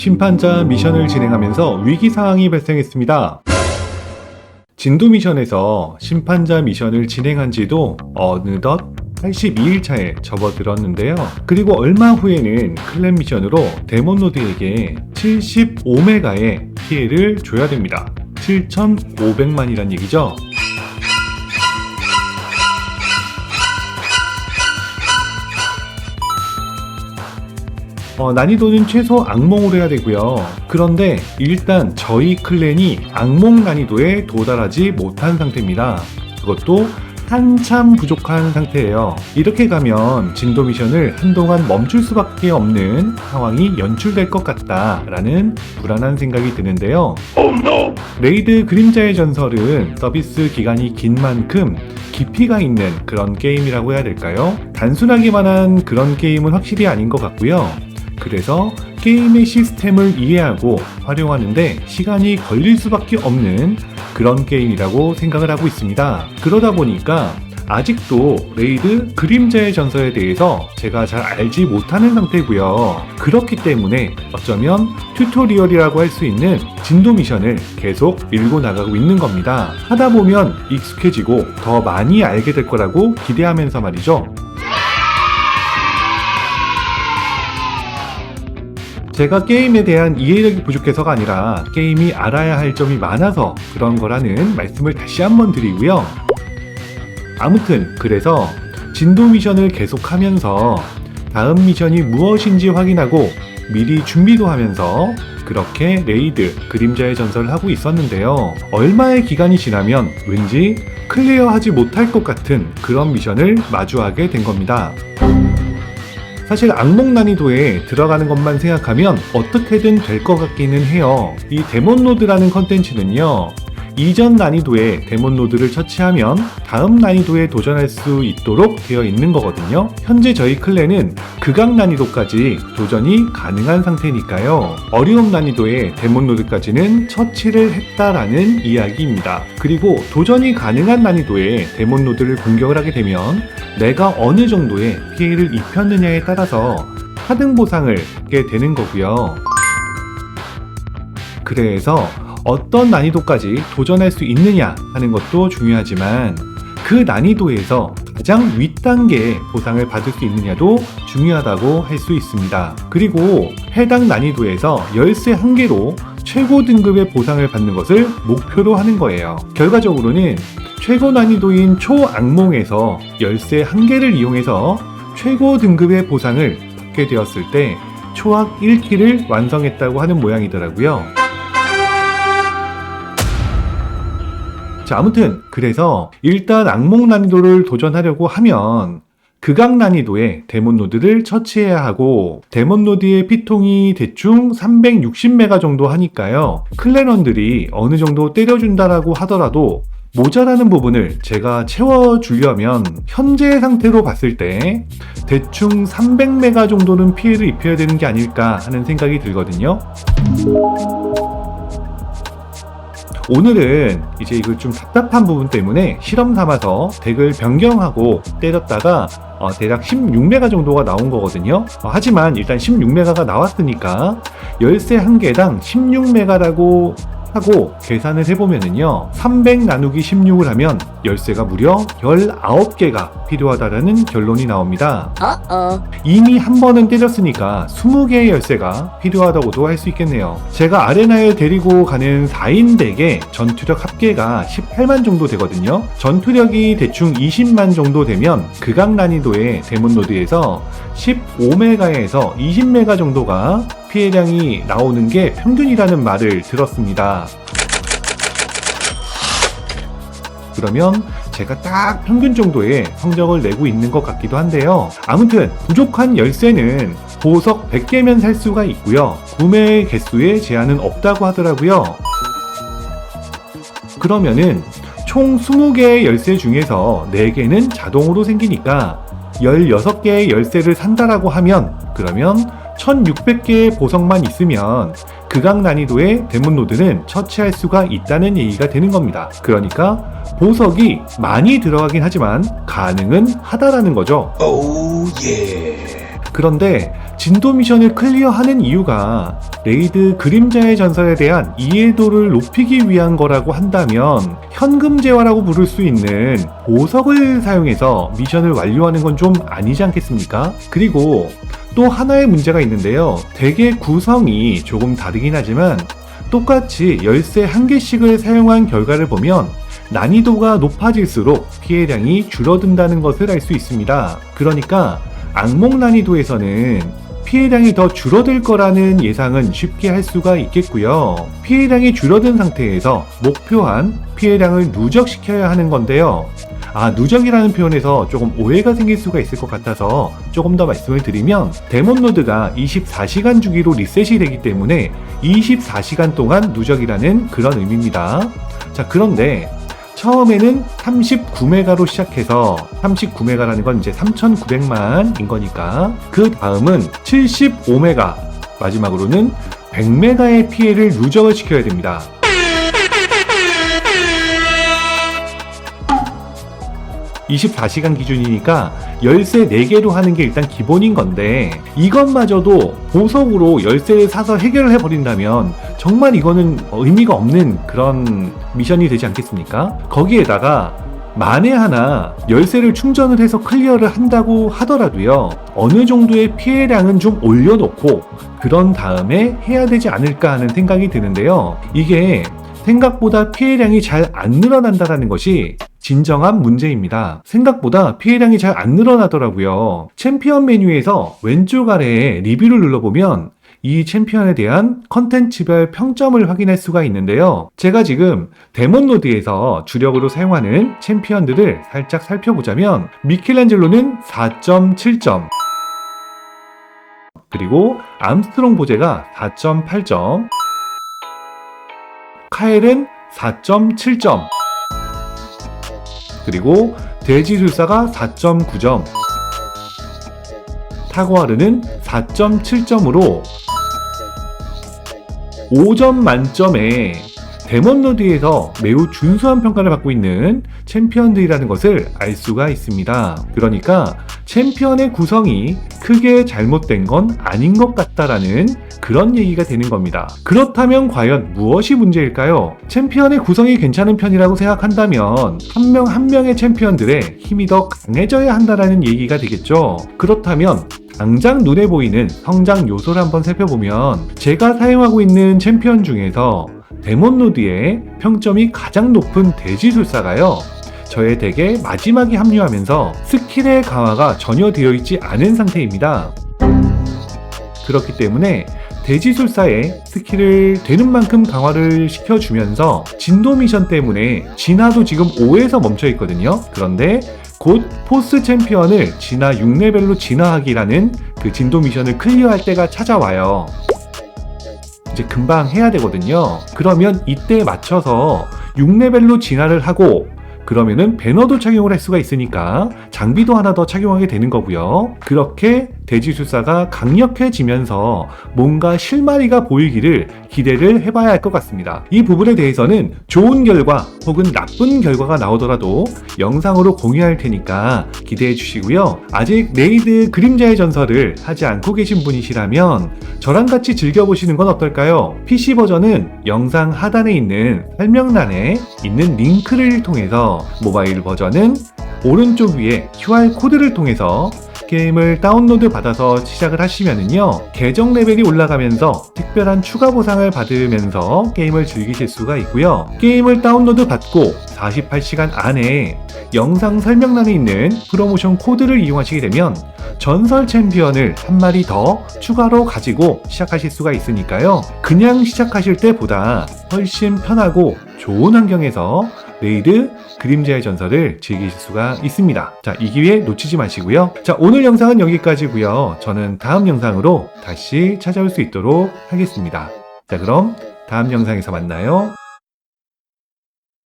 심판자 미션을 진행하면서 위기 상황이 발생했습니다. 진도 미션에서 심판자 미션을 진행한 지도 어느덧 82일차에 접어들었는데요. 그리고 얼마 후에는 클랜 미션으로 데몬노드에게 75메가의 피해를 줘야 됩니다. 7,500만이란 얘기죠. 어, 난이도는 최소 악몽으로 해야 되고요. 그런데 일단 저희 클랜이 악몽 난이도에 도달하지 못한 상태입니다. 그것도 한참 부족한 상태예요. 이렇게 가면 진도 미션을 한동안 멈출 수밖에 없는 상황이 연출될 것 같다라는 불안한 생각이 드는데요. 레이드 그림자의 전설은 서비스 기간이 긴 만큼 깊이가 있는 그런 게임이라고 해야 될까요? 단순하기만 한 그런 게임은 확실히 아닌 것 같고요. 그래서 게임의 시스템을 이해하고 활용하는데 시간이 걸릴 수밖에 없는 그런 게임이라고 생각을 하고 있습니다. 그러다 보니까 아직도 레이드 그림자의 전설에 대해서 제가 잘 알지 못하는 상태고요. 그렇기 때문에 어쩌면 튜토리얼이라고 할 수 있는 진도 미션을 계속 밀고 나가고 있는 겁니다. 하다 보면 익숙해지고 더 많이 알게 될 거라고 기대하면서 말이죠. 제가 게임에 대한 이해력이 부족해서가 아니라 게임이 알아야 할 점이 많아서 그런 거라는 말씀을 다시 한번 드리고요. 아무튼 그래서 진도 미션을 계속하면서 다음 미션이 무엇인지 확인하고 미리 준비도 하면서 그렇게 레이드 그림자의 전설을 하고 있었는데요. 얼마의 기간이 지나면 왠지 클리어하지 못할 것 같은 그런 미션을 마주하게 된 겁니다. 사실 악몽 난이도에 들어가는 것만 생각하면 어떻게든 될 것 같기는 해요. 이 데몬노드라는 컨텐츠는요. 이전 난이도의 데몬 노드를 처치하면 다음 난이도에 도전할 수 있도록 되어 있는 거거든요. 현재 저희 클랜은 극악 난이도까지 도전이 가능한 상태니까요. 어려움 난이도의 데몬 노드까지는 처치를 했다라는 이야기입니다. 그리고 도전이 가능한 난이도의 데몬 노드를 공격을 하게 되면 내가 어느 정도의 피해를 입혔느냐에 따라서 하등 보상을 받게 되는 거고요. 그래서 어떤 난이도까지 도전할 수 있느냐 하는 것도 중요하지만 그 난이도에서 가장 윗단계의 보상을 받을 수 있느냐도 중요하다고 할 수 있습니다. 그리고 해당 난이도에서 열쇠 한 개로 최고 등급의 보상을 받는 것을 목표로 하는 거예요. 결과적으로는 최고 난이도인 초악몽에서 열쇠 한 개를 이용해서 최고 등급의 보상을 받게 되었을 때 초악 1키를 완성했다고 하는 모양이더라고요. 자, 아무튼 그래서 일단 악몽 난이도를 도전하려고 하면 극악 난이도의 데몬 노드를 처치해야 하고 데몬 노드의 피통이 대충 360메가 정도 하니까요. 클레런들이 어느 정도 때려준다라고 하더라도 모자라는 부분을 제가 채워주려면 현재 상태로 봤을 때 대충 300메가 정도는 피해를 입혀야 되는 게 아닐까 하는 생각이 들거든요. 오늘은 이제 이거 좀 답답한 부분 때문에 실험 삼아서 덱을 변경하고 때렸다가 어, 대략 16메가 정도가 나온 거거든요. 어, 하지만 일단 16메가가 나왔으니까 열쇠 한 개당 16메가라고 하고 계산을 해보면은요 300 나누기 16을 하면 열쇠가 무려 19개가 필요하다라는 결론이 나옵니다. Uh-oh. 이미 한 번은 때렸으니까 20개의 열쇠가 필요하다고도 할 수 있겠네요. 제가 아레나에 데리고 가는 4인 덱의 전투력 합계가 18만 정도 되거든요. 전투력이 대충 20만 정도 되면 극악 난이도의 데몬 노드에서 15메가에서 20메가 정도가 피해량이 나오는 게 평균이라는 말을 들었습니다. 그러면 제가 딱 평균 정도의 성적을 내고 있는 것 같기도 한데요. 아무튼 부족한 열쇠는 보석 100개면 살 수가 있고요. 구매 개수에 제한은 없다고 하더라고요. 그러면은 총 20개의 열쇠 중에서 4개는 자동으로 생기니까 16개의 열쇠를 산다라고 하면 그러면 1600개의 보석만 있으면 극악 난이도의 데몬 노드는 처치할 수가 있다는 얘기가 되는 겁니다. 그러니까 보석이 많이 들어가긴 하지만 가능은 하다라는 거죠. 그런데 진도 미션을 클리어하는 이유가 레이드 그림자의 전설에 대한 이해도를 높이기 위한 거라고 한다면 현금제화라고 부를 수 있는 보석을 사용해서 미션을 완료하는 건 좀 아니지 않겠습니까? 그리고 또 하나의 문제가 있는데요. 대개 구성이 조금 다르긴 하지만 똑같이 열쇠 한 개씩을 사용한 결과를 보면 난이도가 높아질수록 피해량이 줄어든다는 것을 알 수 있습니다. 그러니까 악몽 난이도에서는 피해량이 더 줄어들 거라는 예상은 쉽게 할 수가 있겠고요. 피해량이 줄어든 상태에서 목표한 피해량을 누적시켜야 하는 건데요. 아, 누적이라는 표현에서 조금 오해가 생길 수가 있을 것 같아서 조금 더 말씀을 드리면 데몬 노드가 24시간 주기로 리셋이 되기 때문에 24시간 동안 누적이라는 그런 의미입니다. 자, 그런데 처음에는 39메가로 시작해서 39메가라는 건 이제 3,900만인 거니까 그 다음은 75메가 마지막으로는 100메가의 피해를 누적을 시켜야 됩니다. (24시간) 기준이니까 열쇠 4개로 하는 게 일단 기본인 건데 이것마저도 보석으로 열쇠를 사서 해결을 해버린다면 정말 이거는 의미가 없는 그런 미션이 되지 않겠습니까? 거기에다가 만에 하나 열쇠를 충전을 해서 클리어를 한다고 하더라도요 어느 정도의 피해량은 좀 올려놓고 그런 다음에 해야 되지 않을까 하는 생각이 드는데요 이게 생각보다 피해량이 잘 안 늘어난다는 것이 진정한 문제입니다. 생각보다 피해량이 잘 안 늘어나더라고요. 챔피언 메뉴에서 왼쪽 아래에 리뷰를 눌러보면 이 챔피언에 대한 컨텐츠별 평점을 확인할 수가 있는데요. 제가 지금 데몬 노드에서 주력으로 사용하는 챔피언들을 살짝 살펴보자면 미켈란젤로는 4.7점 그리고 암스트롱 보제가 4.8점 카엘은 4.7점 그리고 돼지술사가 4.9점 타고아르는 4.7점으로 5점 만점에 데몬노드에서 매우 준수한 평가를 받고 있는 챔피언들이라는 것을 알 수가 있습니다. 그러니까 챔피언의 구성이 크게 잘못된 건 아닌 것 같다라는 그런 얘기가 되는 겁니다. 그렇다면 과연 무엇이 문제일까요? 챔피언의 구성이 괜찮은 편이라고 생각한다면 한명한 명의 챔피언들의 힘이 더 강해져야 한다라는 얘기가 되겠죠. 그렇다면 당장 눈에 보이는 성장 요소를 한번 살펴보면 제가 사용하고 있는 챔피언 중에서 데몬 노드의 평점이 가장 높은 돼지술사가요. 저의 덱에 마지막에 합류하면서 스킬의 강화가 전혀 되어 있지 않은 상태입니다. 그렇기 때문에 돼지술사의 스킬을 되는 만큼 강화를 시켜주면서 진도 미션 때문에 진화도 지금 5에서 멈춰 있거든요. 그런데 곧 포스 챔피언을 진화 6레벨로 진화하기라는 그 진도 미션을 클리어할 때가 찾아와요. 이제 금방 해야 되거든요. 그러면 이때 맞춰서 6레벨로 진화를 하고 그러면은 배너도 착용을 할 수가 있으니까 장비도 하나 더 착용하게 되는 거고요. 그렇게 돼지술사가 강력해지면서 뭔가 실마리가 보이기를 기대를 해봐야 할 것 같습니다. 이 부분에 대해서는 좋은 결과 혹은 나쁜 결과가 나오더라도 영상으로 공유할 테니까 기대해 주시고요. 아직 레이드 그림자의 전설을 하지 않고 계신 분이시라면 저랑 같이 즐겨보시는 건 어떨까요? PC 버전은 영상 하단에 있는 설명란에 있는 링크를 통해서 모바일 버전은 오른쪽 위에 QR 코드를 통해서 게임을 다운로드 받아서 시작을 하시면은요 계정 레벨이 올라가면서 특별한 추가 보상을 받으면서 게임을 즐기실 수가 있고요. 게임을 다운로드 받고 48시간 안에 영상 설명란에 있는 프로모션 코드를 이용하시게 되면 전설 챔피언을 한 마리 더 추가로 가지고 시작하실 수가 있으니까요. 그냥 시작하실 때보다 훨씬 편하고 좋은 환경에서 레이드 그림자의 전설을 즐기실 수가 있습니다. 자, 이 기회 놓치지 마시고요. 자, 오늘 영상은 여기까지고요. 저는 다음 영상으로 다시 찾아올 수 있도록 하겠습니다. 자, 그럼 다음 영상에서 만나요.